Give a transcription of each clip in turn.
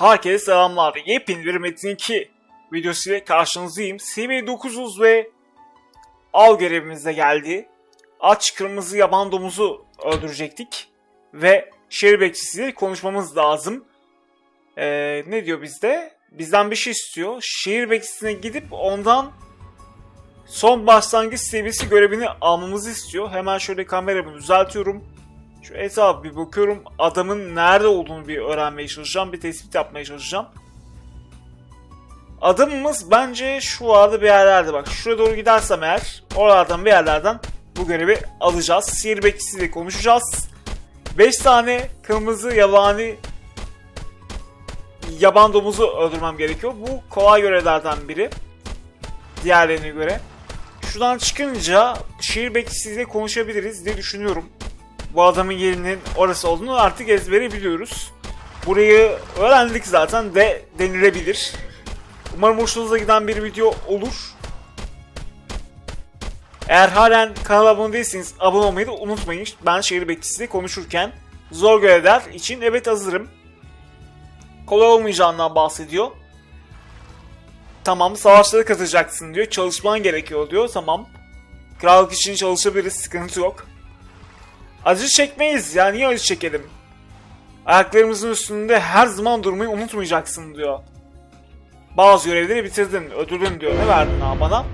Herkese selamlar. Yepyeni bir Metin 2 videosu ile karşınızdayım. Seviye 900 ve av görevimiz de geldi. Aç kırmızı yaban domuzu öldürecektik. Ve şehir bekçisiyle konuşmamız lazım. Ee, ne diyor bizde? Bizden bir şey istiyor. Şehir bekçisine gidip ondan son başlangıç seviyesi görevini almamızı istiyor. Hemen şöyle kameramı düzeltiyorum. Şu etrafa bir bakıyorum. Adamın nerede olduğunu bir öğrenmeye çalışacağım. Bir tespit yapmaya çalışacağım. Adamımız bence şu arada bir yerlerde bak. Şuraya doğru gidersem eğer oralardan bir yerlerden bu görevi alacağız. Sihir bekçisiyle konuşacağız. 5 tane kırmızı yabani yaban domuzu öldürmem gerekiyor. Bu kolay görevlerden biri. Diğerlerine göre. Şuradan çıkınca şehir bekçisiyle konuşabiliriz diye düşünüyorum bu adamın yerinin orası olduğunu artık ezbere biliyoruz. Burayı öğrendik zaten de denilebilir. Umarım hoşunuza giden bir video olur. Eğer halen kanala abone değilseniz abone olmayı da unutmayın. Ben şehir bekçisiyle konuşurken zor görevler için evet hazırım. Kolay olmayacağından bahsediyor. Tamam savaşlara katılacaksın diyor. Çalışman gerekiyor diyor. Tamam. Krallık için çalışabiliriz. Sıkıntı yok. Acı çekmeyiz ya niye acı çekelim? Ayaklarımızın üstünde her zaman durmayı unutmayacaksın diyor. Bazı görevleri bitirdin, ödülün diyor. Ne verdin ha bana?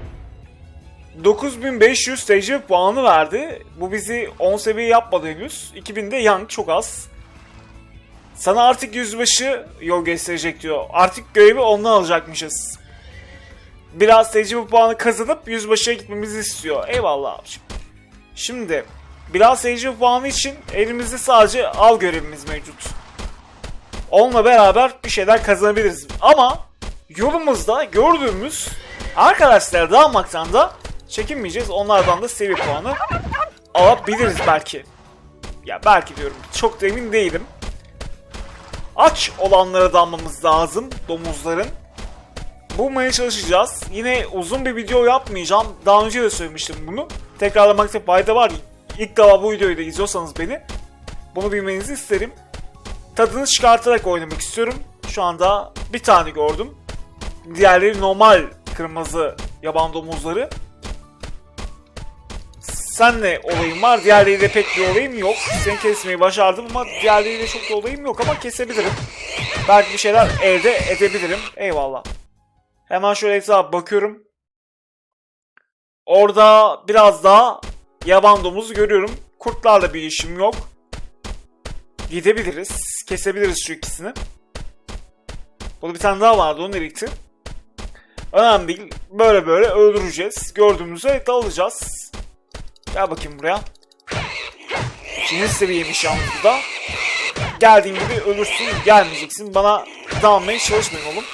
9500 tecrübe puanı verdi. Bu bizi 10 seviye yapmadı henüz. 2000'de yank çok az. Sana artık yüzbaşı yol gösterecek diyor. Artık görevi ondan alacakmışız. Biraz tecrübe puanı kazanıp yüzbaşıya gitmemizi istiyor. Eyvallah abiciğim. Şimdi Biraz tecrübe puanı için elimizde sadece al görevimiz mevcut. Onunla beraber bir şeyler kazanabiliriz. Ama yolumuzda gördüğümüz arkadaşları da almaktan da çekinmeyeceğiz. Onlardan da seviye puanı alabiliriz belki. Ya belki diyorum. Çok da emin değilim. Aç olanlara dalmamız lazım domuzların. Bulmaya çalışacağız. Yine uzun bir video yapmayacağım. Daha önce de söylemiştim bunu. Tekrarlamakta fayda var. İlk defa bu videoyu da izliyorsanız beni bunu bilmenizi isterim. Tadını çıkartarak oynamak istiyorum. Şu anda bir tane gördüm. Diğerleri normal kırmızı yaban domuzları. Senle olayım var. Diğerleriyle pek bir olayım yok. Seni kesmeyi başardım ama diğerleriyle çok da olayım yok ama kesebilirim. Belki bir şeyler elde edebilirim. Eyvallah. Hemen şöyle etrafa bakıyorum. Orada biraz daha yaban domuzu görüyorum. Kurtlarla bir işim yok. Gidebiliriz. Kesebiliriz şu ikisini. Burada bir tane daha vardı. O nereye gitti? Önemli değil. Böyle böyle öldüreceğiz. Gördüğümüzde dalacağız. Gel bakayım buraya. İkinci seviyeymiş yalnız bu da. Geldiğin gibi ölürsün. Gelmeyeceksin. Bana dalmaya çalışmayın oğlum.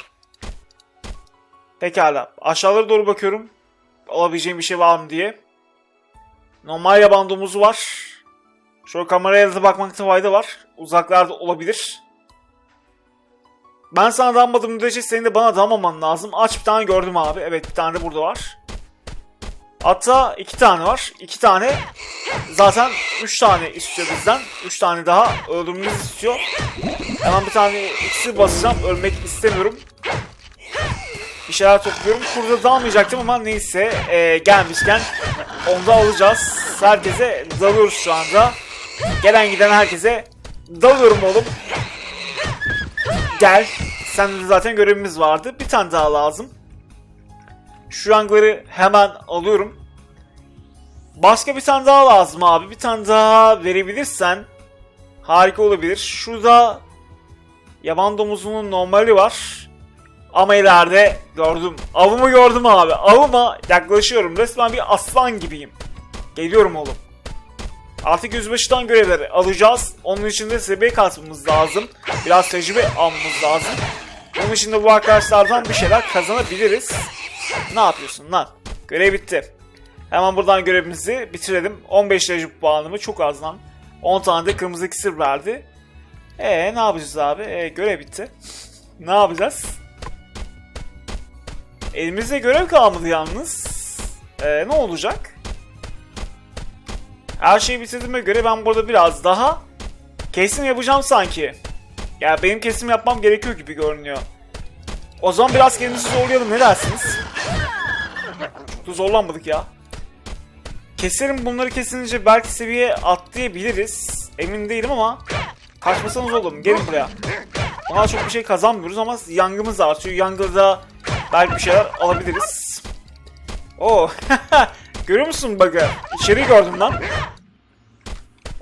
Pekala. Aşağılara doğru bakıyorum. Alabileceğim bir şey var mı diye. Normal yaban var. Şöyle kameraya da bakmakta fayda var. Uzaklarda olabilir. Ben sana dalmadım müddetçe senin de bana dalmaman lazım. Aç bir tane gördüm abi. Evet bir tane de burada var. Hatta iki tane var. İki tane zaten üç tane istiyor bizden. Üç tane daha öldürmemizi istiyor. Hemen bir tane iksir basacağım. Ölmek istemiyorum. Şeyler topluyorum. Kurda dalmayacaktım ama neyse ee, gelmişken onu da alacağız. Herkese dalıyoruz şu anda. Gelen giden herkese dalıyorum oğlum. Gel. Sende de zaten görevimiz vardı. Bir tane daha lazım. Şu yangları hemen alıyorum. Başka bir tane daha lazım abi. Bir tane daha verebilirsen harika olabilir. Şurada yaban domuzunun normali var. Ama ileride gördüm. Avımı gördüm abi. Avıma yaklaşıyorum. Resmen bir aslan gibiyim. Geliyorum oğlum. Artık yüzbaşıdan görevleri alacağız. Onun için de seviye kasmamız lazım. Biraz tecrübe almamız lazım. Onun için de bu arkadaşlardan bir şeyler kazanabiliriz. Ne yapıyorsun lan? Görev bitti. Hemen buradan görevimizi bitirelim. 15 tecrübe puanımı çok az lan. 10 tane de kırmızı iksir verdi. Ee ne yapacağız abi? Ee, görev bitti. ne yapacağız? Elimizde görev kalmadı yalnız. Ee, ne olacak? Her şeyi bitirdiğime göre ben burada biraz daha kesin yapacağım sanki. Ya benim kesim yapmam gerekiyor gibi görünüyor. O zaman biraz kendimizi zorlayalım ne dersiniz? Da zorlanmadık ya. Keserim bunları kesince belki seviye atlayabiliriz. Emin değilim ama kaçmasanız oğlum gelin buraya. Ona çok bir şey kazanmıyoruz ama yangımız artıyor. Yangıda belki bir şeyler alabiliriz. Oo. Görüyor musun bug'ı? İçeri gördüm lan.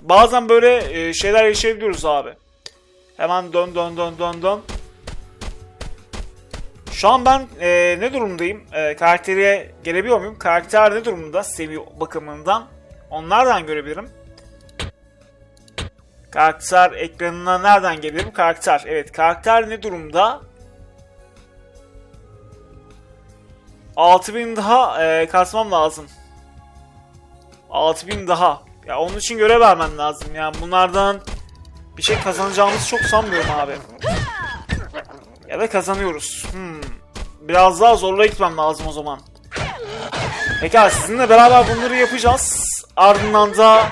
Bazen böyle e, şeyler yaşayabiliyoruz abi. Hemen dön dön dön dön dön. Şu an ben e, ne durumdayım? E, karaktere gelebiliyor muyum? Karakter ne durumda seviye bakımından? Onlardan görebilirim. Karakter ekranına nereden gelebilirim? Karakter. Evet karakter ne durumda? 6000 daha e, kasmam lazım. 6000 daha. Ya onun için görev vermem lazım. Yani bunlardan bir şey kazanacağımızı çok sanmıyorum abi. Ya da kazanıyoruz. Hmm. Biraz daha zorla gitmem lazım o zaman. Pekala sizinle beraber bunları yapacağız. Ardından da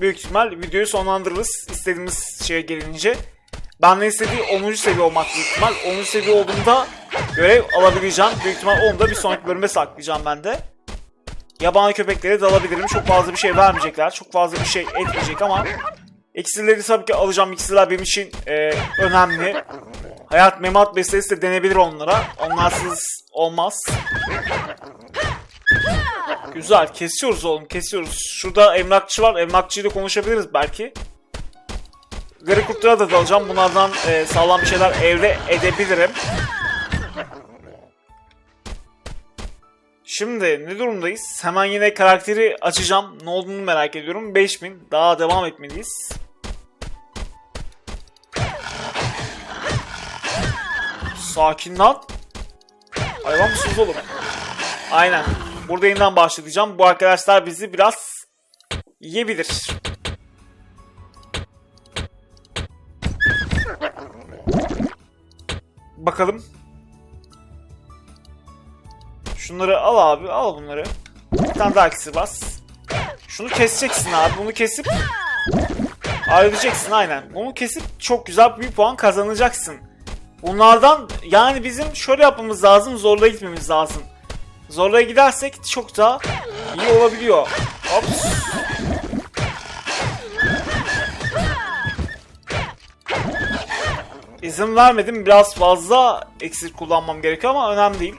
büyük ihtimal videoyu sonlandırırız. İstediğimiz şeye gelince. Ben ne istediği 10. seviye olmak büyük ihtimal. 10. seviye olduğumda görev alabileceğim. Büyük ihtimal onu da bir sonraki bölüme saklayacağım ben de. Yabani köpeklere dalabilirim. Çok fazla bir şey vermeyecekler. Çok fazla bir şey etmeyecek ama iksirleri tabii ki alacağım. İksirler benim için e, önemli. Hayat memat meselesi de denebilir onlara. Onlarsız olmaz. Güzel. Kesiyoruz oğlum. Kesiyoruz. Şurada emlakçı var. Emlakçıyla konuşabiliriz belki. Gri kurtlara da dalacağım. Bunlardan e, sağlam bir şeyler elde edebilirim. Şimdi ne durumdayız? Hemen yine karakteri açacağım. Ne olduğunu merak ediyorum. 5000. Daha devam etmeliyiz. Sakin lan. Hayvan mısınız oğlum? Aynen. Burada yeniden başlayacağım. Bu arkadaşlar bizi biraz yiyebilir. Bakalım. Şunları al abi. Al bunları. Bir tane daha iksir bas. Şunu keseceksin abi. Bunu kesip ayrılacaksın aynen. Bunu kesip çok güzel bir puan kazanacaksın. Bunlardan yani bizim şöyle yapmamız lazım. Zorla gitmemiz lazım. Zorla gidersek çok daha iyi olabiliyor. Ops. İzin vermedim. Biraz fazla eksik kullanmam gerekiyor ama önemli değil.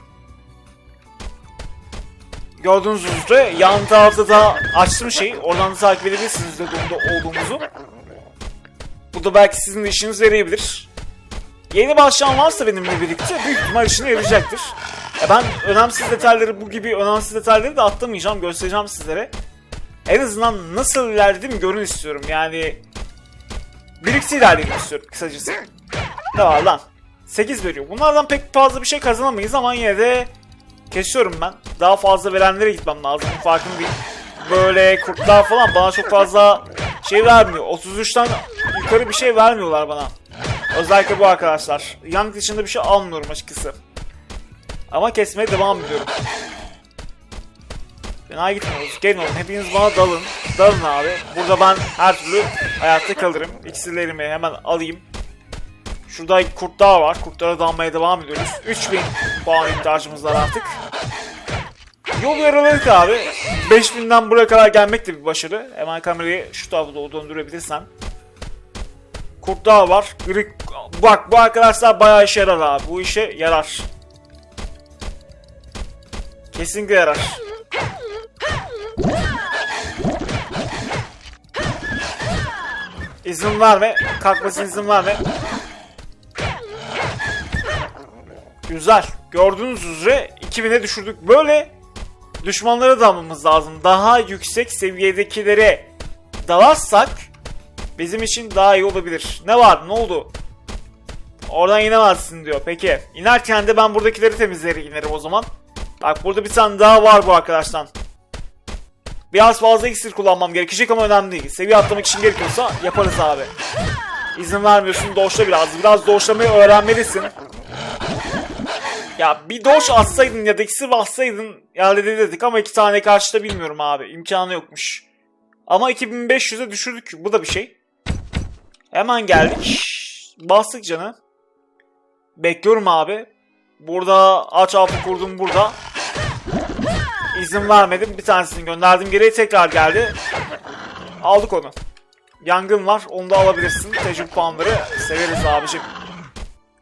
Gördüğünüz üzere yan tarafta da açtım şey. Oradan da takip edebilirsiniz ne durumda olduğumuzu. Bu da belki sizin de işinize yarayabilir. Yeni başlayan varsa benimle birlikte büyük ihtimal işine yarayacaktır. Ya ben önemsiz detayları bu gibi önemsiz detayları da atlamayacağım. Göstereceğim sizlere. En azından nasıl ilerledim görün istiyorum. Yani birlikte ilerleyelim istiyorum kısacası. Ne lan? 8 veriyor. Bunlardan pek fazla bir şey kazanamayız ama yine de kesiyorum ben. Daha fazla verenlere gitmem lazım. Farkındayım. Böyle kurtlar falan bana çok fazla şey vermiyor. 33'ten yukarı bir şey vermiyorlar bana. Özellikle bu arkadaşlar. Yank dışında bir şey almıyorum açıkçası. Ama kesmeye devam ediyorum. Fena gitmiyoruz. Gelin oğlum hepiniz bana dalın. Dalın abi. Burada ben her türlü hayatta kalırım. İksirlerimi hemen alayım. Şurada kurt daha var. Kurtlara dalmaya devam ediyoruz. 3000 puan ihtiyacımız var artık. Yol yaraladık abi. 5000'den buraya kadar gelmek de bir başarı. Hemen kamerayı şu tarafa doğru döndürebilirsen. Kurt daha var. Gri... Bak bu arkadaşlar bayağı işe yarar abi. Bu işe yarar. Kesinlikle yarar. İzin verme. Kalkmasına izin verme. Güzel. Gördüğünüz üzere 2000'e düşürdük. Böyle düşmanlara dalmamız lazım. Daha yüksek seviyedekilere dalarsak bizim için daha iyi olabilir. Ne var? Ne oldu? Oradan inemezsin diyor. Peki. İnerken de ben buradakileri temizleyerek inerim o zaman. Bak burada bir tane daha var bu arkadaştan. Biraz fazla iksir kullanmam gerekecek ama önemli değil. Seviye atlamak için gerekiyorsa yaparız abi. İzin vermiyorsun doşla biraz. Biraz doşlamayı öğrenmelisin. Ya bir doş atsaydın ya da iksir bassaydın halledebilirdik ama iki tane karşıda bilmiyorum abi. İmkanı yokmuş. Ama 2500'e düşürdük. Bu da bir şey. Hemen geldik. Bastık canı. Bekliyorum abi. Burada aç altı kurdum burada. İzin vermedim. Bir tanesini gönderdim. Geriye tekrar geldi. Aldık onu. Yangın var. Onu da alabilirsin. Tecrübe puanları severiz abicim.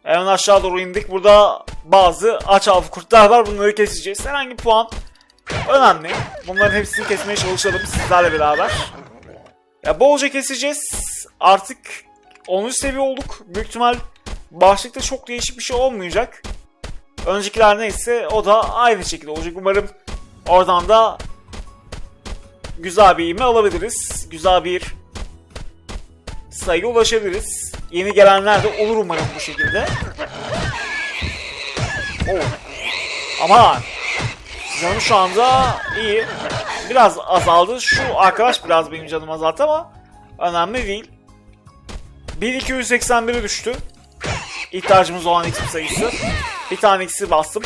Hemen aşağı doğru indik. Burada bazı aç avı kurtlar var. Bunları keseceğiz. Herhangi puan önemli. Bunların hepsini kesmeye çalışalım sizlerle beraber. Ya bolca keseceğiz. Artık 10. seviye olduk. Büyük ihtimal başlıkta çok değişik bir şey olmayacak. Öncekiler neyse o da aynı şekilde olacak. Umarım oradan da güzel bir ivme alabiliriz. Güzel bir sayıya ulaşabiliriz. Yeni gelenler de olur umarım bu şekilde. Oh. Aman. Canım şu anda iyi. Biraz azaldı. Şu arkadaş biraz benim canım azalttı ama önemli değil. 1281'e düştü. İhtiyacımız olan iksir sayısı. Bir tane iksir bastım.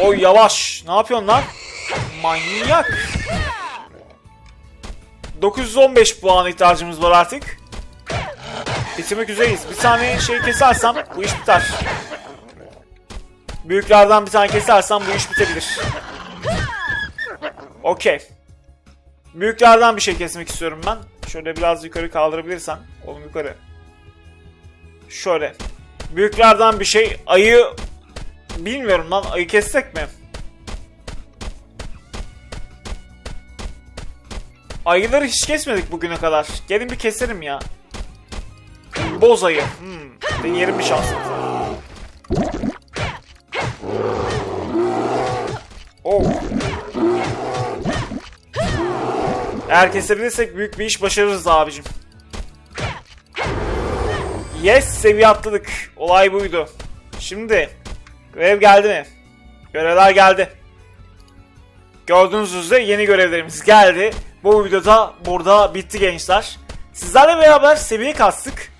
Oy yavaş. Ne yapıyorsun lan? Manyak. 915 puan ihtiyacımız var artık. Bitirmek üzereyiz. Bir tane şey kesersem bu iş biter. Büyüklerden bir tane kesersem bu iş bitebilir. Okey. Büyüklerden bir şey kesmek istiyorum ben. Şöyle biraz yukarı kaldırabilirsen. Oğlum yukarı. Şöyle. Büyüklerden bir şey. Ayı... Bilmiyorum lan. Ayı kessek mi? Ayıları hiç kesmedik bugüne kadar. Gelin bir keselim ya. Boz ayı. Hmm. Deneyelim bir şansımızı. Oh. Eğer kesebilirsek büyük bir iş başarırız abicim. Yes seviye atladık. Olay buydu. Şimdi görev geldi mi? Görevler geldi. Gördüğünüz üzere yeni görevlerimiz geldi. Bu videoda burada bitti gençler. Sizlerle beraber seviye kastık.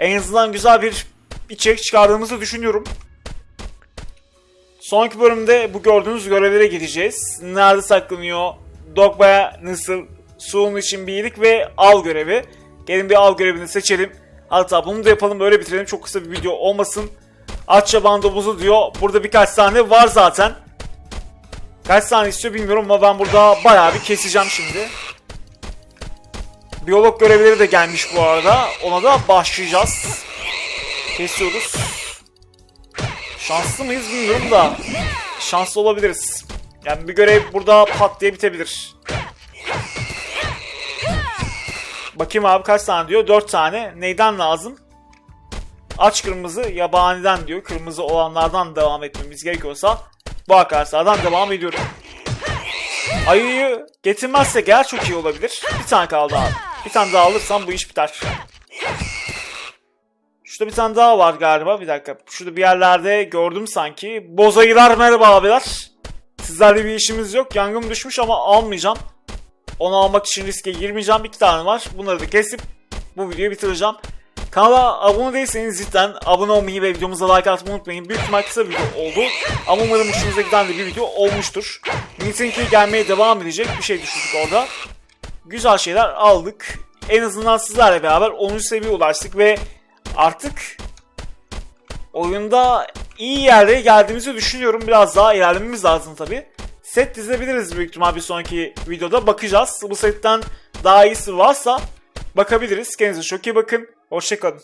En azından güzel bir içerik çıkardığımızı düşünüyorum. Sonraki bölümde bu gördüğünüz görevlere gideceğiz. Nerede saklanıyor? Dogba'ya nasıl? Suğun için bir iyilik ve av görevi. Gelin bir av görevini seçelim. Hatta bunu da yapalım böyle bitirelim. Çok kısa bir video olmasın. Atça bandomuzu diyor. Burada birkaç tane var zaten. Kaç tane istiyor bilmiyorum ama ben burada bayağı bir keseceğim şimdi. Biyolog görevleri de gelmiş bu arada. Ona da başlayacağız. Kesiyoruz. Şanslı mıyız bilmiyorum da. Şanslı olabiliriz. Yani bir görev burada pat diye bitebilir. Bakayım abi kaç tane diyor? 4 tane. Neyden lazım? Aç kırmızı yabaniden diyor. Kırmızı olanlardan devam etmemiz gerekiyorsa bu arkadaşlardan devam ediyorum. Ayıyı getirmezsek eğer çok iyi olabilir. Bir tane kaldı abi. Bir tane daha alırsam bu iş biter. Şurada bir tane daha var galiba. Bir dakika. Şurada bir yerlerde gördüm sanki. Bozayılar merhaba abiler. Sizlerle bir işimiz yok. Yangın düşmüş ama almayacağım. Onu almak için riske girmeyeceğim. İki tane var. Bunları da kesip bu videoyu bitireceğim. Kanala abone değilseniz cidden abone olmayı ve videomuza like atmayı unutmayın. Büyük ihtimal kısa bir video oldu. Ama umarım hoşunuza giden de bir video olmuştur. Meeting'e gelmeye devam edecek bir şey düşürdük orada. Güzel şeyler aldık. En azından sizlerle beraber 10. seviyeye ulaştık ve artık oyunda iyi yerlere geldiğimizi düşünüyorum. Biraz daha ilerlememiz lazım tabi. Set dizebiliriz büyük ihtimal bir sonraki videoda. Bakacağız. Bu setten daha iyisi varsa bakabiliriz. Kendinize çok iyi bakın. Hoşçakalın.